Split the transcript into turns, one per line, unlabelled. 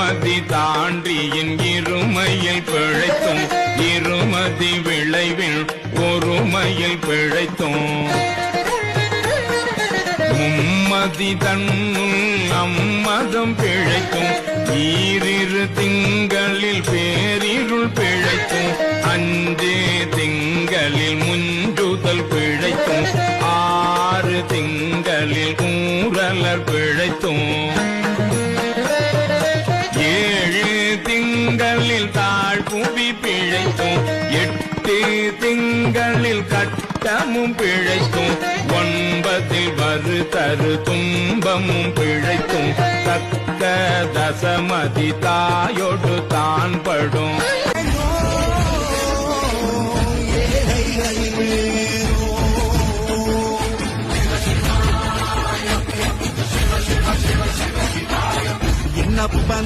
தசமதி தாண்டியின் இருமையில் பிழைத்தும் இருமதி விளைவில் ஒருமையில் பிழைத்தும். மும்மதி தன்னுள் அம்மதம் பிழைக்கும் ஈரிரு திங்களில் பேரிருள் பிழைக்கும் அஞ்சே திங்களில் முன்றுதல் பிழைக்கும் ஆறு திங்களில் ஊரலர் பிழைத்தும். திங்களில் தாழ் புவி பிழைக்கும். எட்டு திங்களில் கட்டமும் பிழைக்கும். ஒன்பதில் வரு தரு துன்பமும் பிழைக்கும். தக்க தசமதி தாயொடு தான் படும். என்னப்பன்